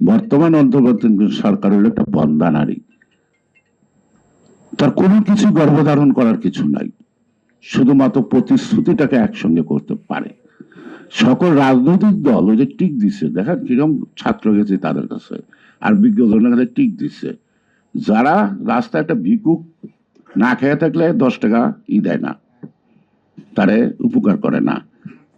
বর্তমান অন্তর্বর্তীকালীন সরকার হলো একটা বন্দা নারী। তার কোনো কিছু গর্ভধারণ করার কিছু নাই। শুধুমাত্র প্রতিশ্রুতিটাকে একসঙ্গে করতে পারে। সকল রাজনৈতিক দল ওই যে টিক দিছে দেখেন কীরকম ছাত্র গেছে তাদের কাছে, আর বিজ্ঞজনের কাছে টিক দিচ্ছে যারা রাস্তায় একটা ভিকুক না খেয়ে থাকলে দশ টাকা ই দেয় না, তারে উপকার করে না।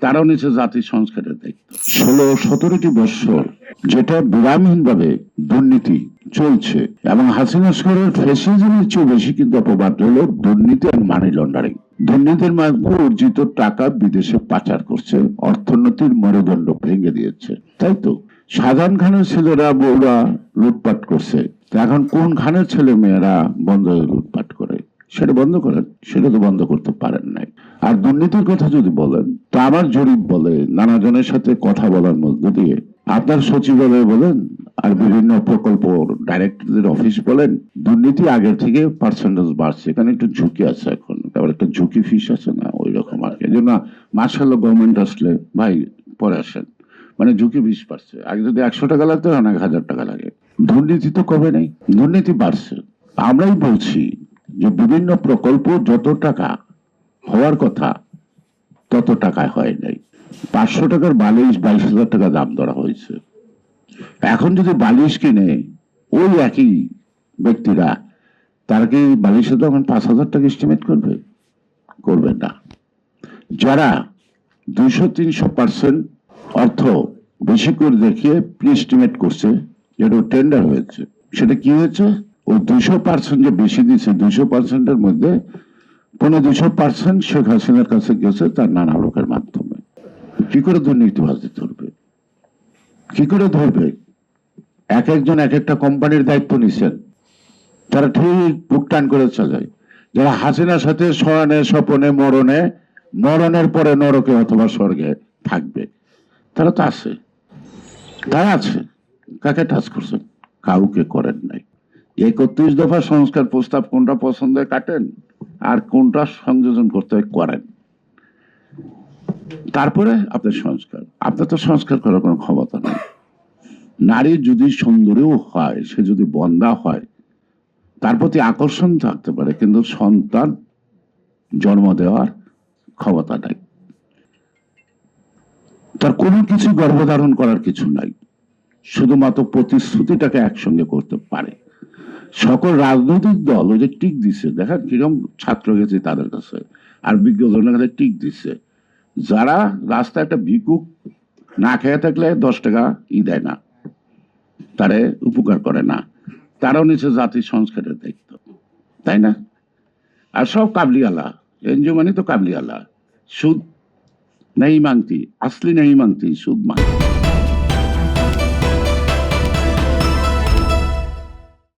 তারাও নিচে জাতি সংস্কারের দায়িত্ব। ষোলো সতেরোটি বৎসর যেটা বিরামহীন ভাবে দুর্নীতি চলছে। এবং হাসিনা সরকারের ফেসিজমের চেয়ে বেশি কিন্তু অপবাদ হলো দুর্নীতি আর মানি লন্ডারিং দুর্নীতির মাধ্যমে অর্জিত টাকা বিদেশে পাচার করছে, অর্থনীতির মেরুদণ্ড ভেঙে দিয়েছে। তাই তো? সাধারণ খানের ছেলেরা বউরা লুটপাট করছে। এখন কোন খানের ছেলে মেয়েরা বন্ধ লুটপাট করে? সেটা বন্ধ করেন। সেটা তো বন্ধ করতে পারেন নাই। আর দুর্নীতির কথা যদি বলেন, তা আমার জরিপ বলে নানা জনের সাথে কথা বলার মধ্য দিয়ে আপনার সচিবালয় বলেন আর বিভিন্ন প্রকল্প ডাইরেক্টরদের অফিস বলেন, দুর্নীতি আগের থেকে পার্সেন্টেজ বাড়ছে। এখানে একটু ঝুঁকি আছে এখন। তারপর একটা ঝুঁকি ফিস আছে না ওই রকম আর কি। এই জন্য মার্শাল গভর্নমেন্ট আসলে, ভাই, পরে আসেন। মানে ঝুঁকি বিশ পারছে আগে যদি একশো টাকা লাগতো অনেক হাজার টাকা লাগে। দুর্নীতি তো কবে নেই, দুর্নীতি বাড়ছে। আমরাই বলছি যে বিভিন্ন প্রকল্প যত টাকা হওয়ার কথা, তত টাকায় হয় নাই। পাঁচশো টাকার বালিশ বাইশ হাজার টাকা দাম ধরা হয়েছে। এখন যদি বালিশ কিনে ওই একই ব্যক্তিরা, তারা কি বালিশের দাম পাঁচ হাজার টাকা এস্টিমেট করবে? করবে না। যারা দুইশো তিনশো পার্সেন্ট অর্থ বেশি করে দেখিয়ে প্রি এস্টিমেট করছে, যেটা টেন্ডার হয়েছে, সেটা কি হয়েছে? ও দুইশো পার্সেন্ট যে বেশি দিচ্ছে দুইশো পার্সেন্টের মধ্যে পনেরো দুশো পার্সেন্ট শেখ হাসিনার কাছে গেছে তার নানা লোকের মাধ্যমে। কি করে দুর্নীতিবাজি ধরবে? কি করে ধরবে? এক একজন এক একটা কোম্পানির দায়িত্ব নিছেন। তারা ঠিক ভুগটান করে চলে যারা হাসিনার সাথে শয়নে স্বপনে, মরণে, মরণের পরে নরকে অথবা স্বর্গে থাকবে। তারা তো আছে। তারা আছে। কাকে টাচ করছেন? কাউকে করেন নাই। একত্রিশ দফা সংস্কার প্রস্তাব কোনটা পছন্দে কাটেন? আর কোনটা সংযোজন করতে করেন? তারপরে আপনার সংস্কার। আপনার তো সংস্কার করার কোনো ক্ষমতা নেই। নারী যদি সুন্দরীও হয়, সে যদি বন্দা হয়, তার প্রতি আকর্ষণ থাকতে পারে, কিন্তু সন্তান জন্ম দেওয়ার ক্ষমতা নাই। তার কোনো কিছু গর্ভধারণ করার কিছু নাই। শুধুমাত্র প্রতিশ্রুতিটাকে একসঙ্গে করতে পারে। সকল রাজনৈতিক দল ওই যে টিক দিচ্ছে দেখেন কীরকম ছাত্র গেছে তাদের কাছে। আর বিজ্ঞজনের কাছে টিক দিচ্ছে যারা রাস্তা একটা ভিকুক না খেয়ে থাকলে দশ টাকা ই দেয় না। তারে উপকার করে না। তারাও নিচে জাতির সংস্কারের দায়িত্ব। তাই না? আর সব কাবলিওয়ালা, এনজিও মানে তো কাবলিওয়ালা। সুদ নেই মাংতি, আসলি নেই মাংতি, সুদ মাংতি।